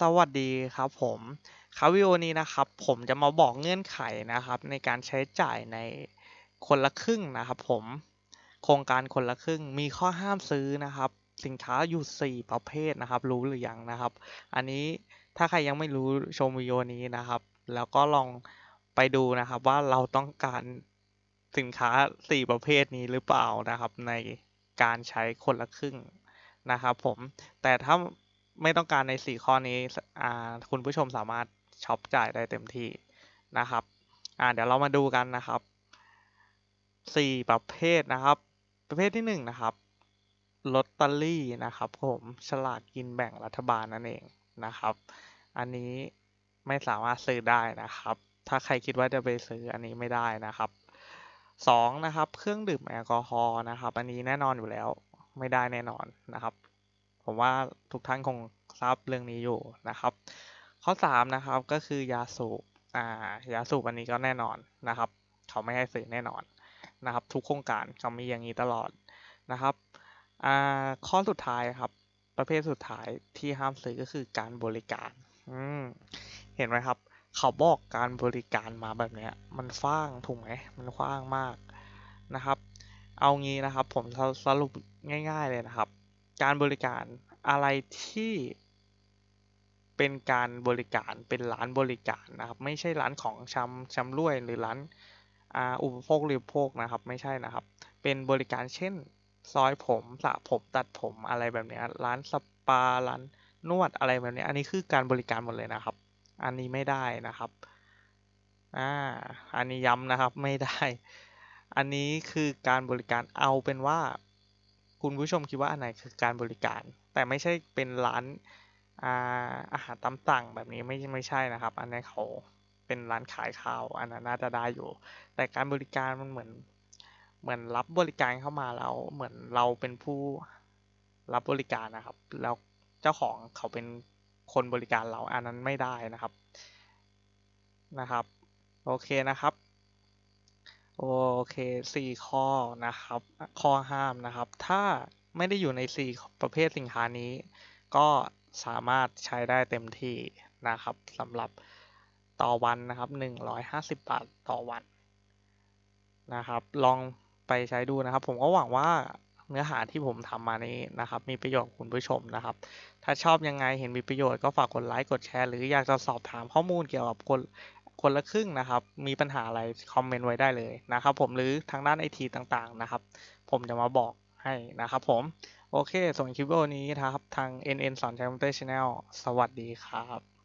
สวัสดีครับผมครับวิดีโอนี้นะครับ ผมจะมาบอกเงื่อนไขนะครับ ในการใช้จ่ายในคนละครึ่งนะครับ ผมโครงการคนละครึ่งมีข้อห้ามซื้อนะครับ สินค้าอยู่ 4 ประเภทนะครับ รู้หรือยังนะครับ อันนี้ถ้าใครยังไม่รู้ชมวิดีโอนี้นะครับ แล้วก็ลองไปดูนะครับว่าเราต้องการสินค้า 4 ประเภทนี้หรือเปล่านะครับ ในการใช้คนละครึ่งนะครับ ผมแต่ถ้า ไม่ต้องการใน 4 ข้อนี้อ่าคุณผู้ชมสามารถช็อปจ่ายได้เต็มที่นะครับอ่าเดี๋ยวเรามาดูกันนะครับ 4 ประเภทนะครับ ประเภทที่ 1 นะครับลอตเตอรี่นะครับผมฉลากกินแบ่งรัฐบาลนั่นเองนะครับ อันนี้ไม่สามารถซื้อได้นะครับ ถ้าใครคิดว่าจะไปซื้ออันนี้ไม่ได้นะครับสองนะครับ เครื่องดื่มแอลกอฮอล์นะครับ อันนี้แน่นอนอยู่แล้วไม่ได้แน่นอนนะครับ ผมว่าทุกท่านคงทราบเรื่องนี้อยู่นะครับ ข้อสามนะครับก็คือยาสูบอ่ายาสูบอันนี้ก็แน่นอนนะครับ เขาไม่ให้ซื้อแน่นอนนะครับ ทุกโครงการเขามีอย่างนี้ตลอดนะครับอ่าข้อสุดท้ายครับ ประเภทสุดท้ายที่ห้ามซื้อก็คือการบริการอืมเห็นไหมครับ เขาบอกการบริการมาแบบเนี้ย มันฟ้างถูกไหมมันฟ้างมากนะครับ เอางี้นะครับ ผมสรุปง่าย ๆเลยนะครับ การบริการอะไรที่เป็นการบริการเป็นร้านบริการนะครับ ไม่ใช่ร้านของชำชำร่วยหรือร้านอุปโภคหรือโภคนะครับ ไม่ใช่นะครับ เป็นบริการเช่นซอยผมสระผมตัดผมอะไรแบบนี้ร้านสปาร้านนวดอะไรแบบนี้อันนี้คือการบริการหมดเลยนะครับ อันนี้ไม่ได้นะครับอ่าอันนี้ย้ำนะครับไม่ได้ อันนี้คือการบริการเอาเป็นว่า คุณผู้ชมคิดว่าอันไหนคือการบริการ แต่ไม่ใช่เป็นร้านอาอาหารตามสั่งแบบนี้ไม่ไม่ใช่นะครับ อันนี้เขาเป็นร้านขายข้าว อันนั้นน่าจะได้อยู่ แต่การบริการมันเหมือน เหมือนรับบริการเข้ามาแล้ว เหมือนเราเป็นผู้รับบริการนะครับ แล้วเจ้าของเขาเป็นคนบริการเราอันนั้นไม่ได้นะครับนะครับ โอเคนะครับ โอเคสี่ข้อนะครับ ข้อห้ามนะครับ ถ้าไม่ได้อยู่ในสี่ประเภทสินค้านี้ ก็สามารถใช้ได้เต็มที่นะครับสำหรับต่อวันนะครับหนึ่งร้อยห้าสิบบาทต่อวันนะครับ ลองไปใช้ดูนะครับ ผมก็หวังว่าเนื้อหาที่ผมทำมานี้นะครับ มีประโยชน์คุณผู้ชมนะครับ ถ้าชอบยังไงเห็นมีประโยชน์ก็ฝากกดไลค์กดแชร์หรืออยากจะสอบถามข้อมูลเกี่ยวกับคน คนละครึ่งนะครับ มีปัญหาอะไรคอมเมนต์ไว้ได้เลยนะครับ ผมหรือทางด้านไอทีต่างๆนะครับ ผมจะมาบอกให้นะครับผม โอเคส่วนคลิปวิดีโอนี้นะครับ ทาง NN สอนใจคอมพิวเตอร์ชแนลสวัสดีครับ